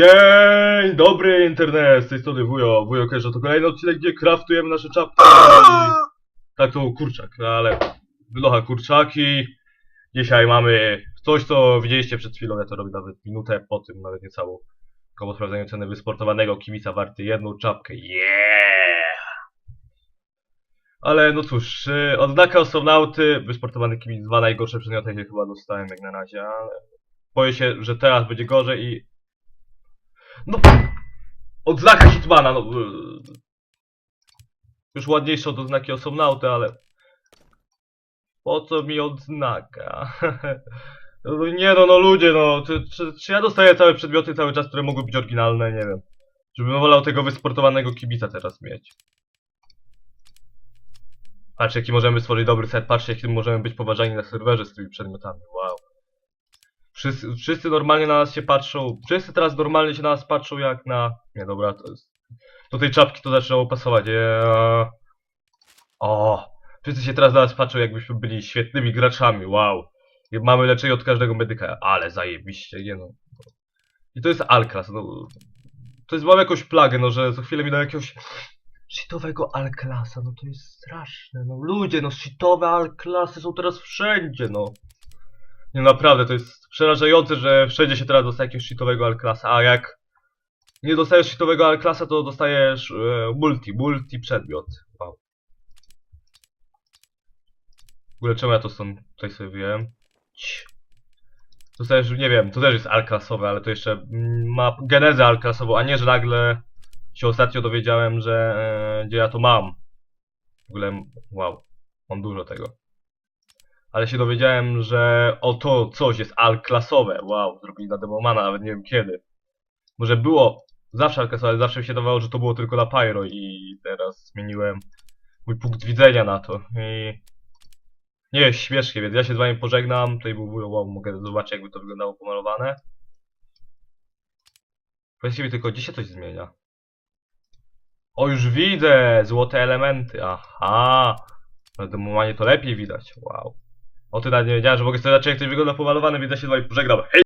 Dzień dobry internet, z tej strony Wujo, Wujo Kerzo, to kolejny odcinek, gdzie craftujemy nasze czapki. Tak to kurczak, no ale wylocha kurczaki. Dzisiaj mamy coś, co widzieliście przed chwilą, ja to robię nawet minutę po tym, nawet niecałą. Koło sprawdzeniu ceny wysportowanego kibica warty jedną czapkę, yeah! Ale no cóż, y, odznaka astronauty, wysportowany kibic, dwa najgorsze przedmioty, jakie chyba dostałem jak na razie, ale boję się, że teraz będzie gorzej i no. Odznaka Hitmana, no. yy, Już ładniejsze od odznaki osobnauty, ale. Po co mi odznaka? Nie no, no ludzie, no. Czy, czy, czy ja dostaję całe przedmioty cały czas, które mogły być oryginalne? Nie wiem. Żebym wolał tego wysportowanego kibica teraz mieć. Patrz, jaki możemy stworzyć dobry set, patrzcie, jakim możemy być poważani na serwerze z tymi przedmiotami, wow. Wszyscy, wszyscy normalnie na nas się patrzą. Wszyscy teraz normalnie się na nas patrzą jak na. Nie dobra, to jest. Do tej czapki to zaczęło pasować. Eee. O! Wszyscy się teraz na nas patrzą jakbyśmy byli świetnymi graczami. Wow. I mamy leczenie od każdego medyka. Ale zajebiście, nie no. I to jest Alclas, no. To jest mam jakąś plagę, no, że za chwilę mi da jakiegoś shitowego Alclasa, no to jest straszne, no ludzie, no shitowe Alclasy są teraz wszędzie, no. Nie naprawdę, to jest przerażające, że wszędzie się teraz dostaje jakiegoś shitowego Alklasa, a jak nie dostajesz shitowego Alklasa, to dostajesz e, multi, multi przedmiot. Wow. W ogóle czemu ja to stąd tutaj sobie wiem? Dostajesz, nie wiem, to też jest Alklasowe, ale to jeszcze mm, ma genezę Alklasową, a nie, że nagle się ostatnio dowiedziałem, że e, gdzie ja to mam. W ogóle, wow, mam dużo tego ale się dowiedziałem, że oto coś jest al-klasowe. Wow, zrobili na Demomana, nawet nie wiem kiedy. Może było zawsze al-klasowe, ale zawsze mi się dawało, że to było tylko na Pyro i teraz zmieniłem mój punkt widzenia na to. I nie jest śmiesznie, więc ja się z wami pożegnam. Tutaj był wow, mogę zobaczyć jakby to wyglądało pomalowane. Powiedzcie mi tylko, gdzie się coś zmienia? O, już widzę! Złote elementy, aha! Na Demomanie to lepiej widać, wow. O ty nawet nie wiedziałem, że mogę sobie zobaczyć jak coś wygląda pomalowane, więc ja się z wami pożegnam. Hej!